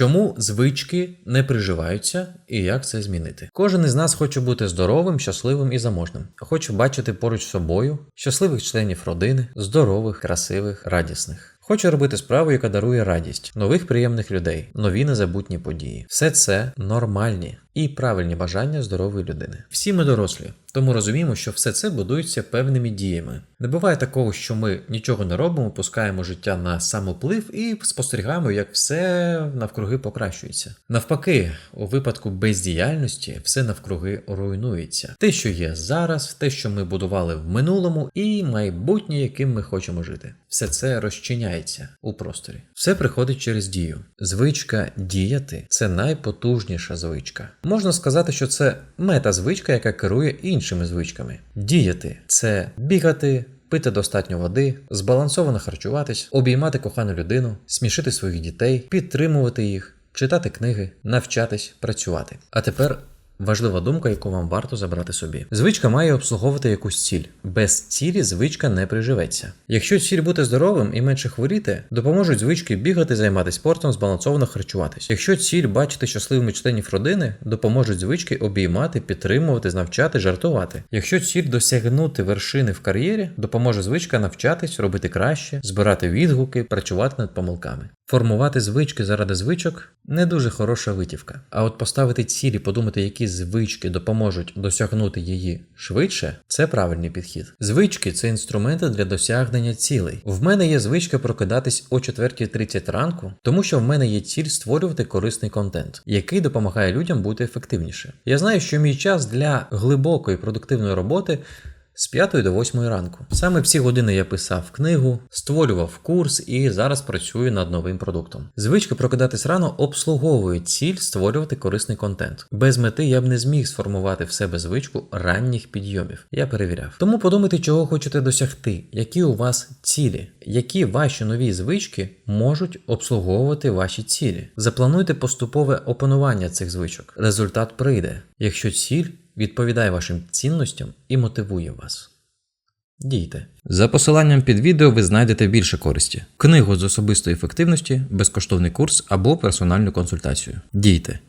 Чому звички не приживаються і як це змінити? Кожен із нас хоче бути здоровим, щасливим і заможним. Хоче бачити поруч з собою щасливих членів родини, здорових, красивих, радісних. Хоче робити справу, яка дарує радість, нових приємних людей, нові незабутні події. Все це нормальні і правильні бажання здорової людини. Всі ми дорослі, тому розуміємо, що все це будується певними діями. Не буває такого, що ми нічого не робимо, пускаємо життя на самоплив і спостерігаємо, як все навкруги покращується. Навпаки, у випадку бездіяльності все навкруги руйнується. Те, що є зараз, те, що ми будували в минулому, і майбутнє, яким ми хочемо жити. Все це розчиняється у просторі. Все приходить через дію. Звичка діяти це найпотужніша звичка. Можна сказати, що це мета-звичка, яка керує іншими звичками. Діяти це бігати. Пити достатньо води, збалансовано харчуватись, обіймати кохану людину, смішити своїх дітей, підтримувати їх, читати книги, навчатись, працювати. А тепер важлива думка, яку вам варто забрати собі. Звичка має обслуговувати якусь ціль. Без цілі звичка не приживеться. Якщо ціль бути здоровим і менше хворіти, допоможуть звички бігати, займатися спортом, збалансовано харчуватись. Якщо ціль бачити щасливими членів родини, допоможуть звички обіймати, підтримувати, навчати, жартувати. Якщо ціль досягнути вершини в кар'єрі, допоможе звичка навчатись, робити краще, збирати відгуки, працювати над помилками. Формувати звички заради звичок не дуже хороша витівка. А от поставити цілі, подумати, які звички допоможуть досягнути її швидше, це правильний підхід. Звички це інструменти для досягнення цілей. В мене є звичка прокидатись о 4.30 ранку, тому що в мене є ціль створювати корисний контент, який допомагає людям бути ефективніше. Я знаю, що мій час для глибокої продуктивної роботи. З 5 до 8 ранку. Саме в ці години я писав книгу, створював курс і зараз працюю над новим продуктом. Звичка прокидатись рано обслуговує ціль створювати корисний контент. Без мети я б не зміг сформувати в себе звичку ранніх підйомів. Я перевіряв. Тому подумайте, чого хочете досягти, які у вас цілі, які ваші нові звички можуть обслуговувати ваші цілі. Заплануйте поступове опанування цих звичок. Результат прийде, якщо ціль відповідає вашим цінностям і мотивує вас. Дійте. За посиланням під відео ви знайдете більше користі: книгу з особистої ефективності, безкоштовний курс або персональну консультацію. Дійте.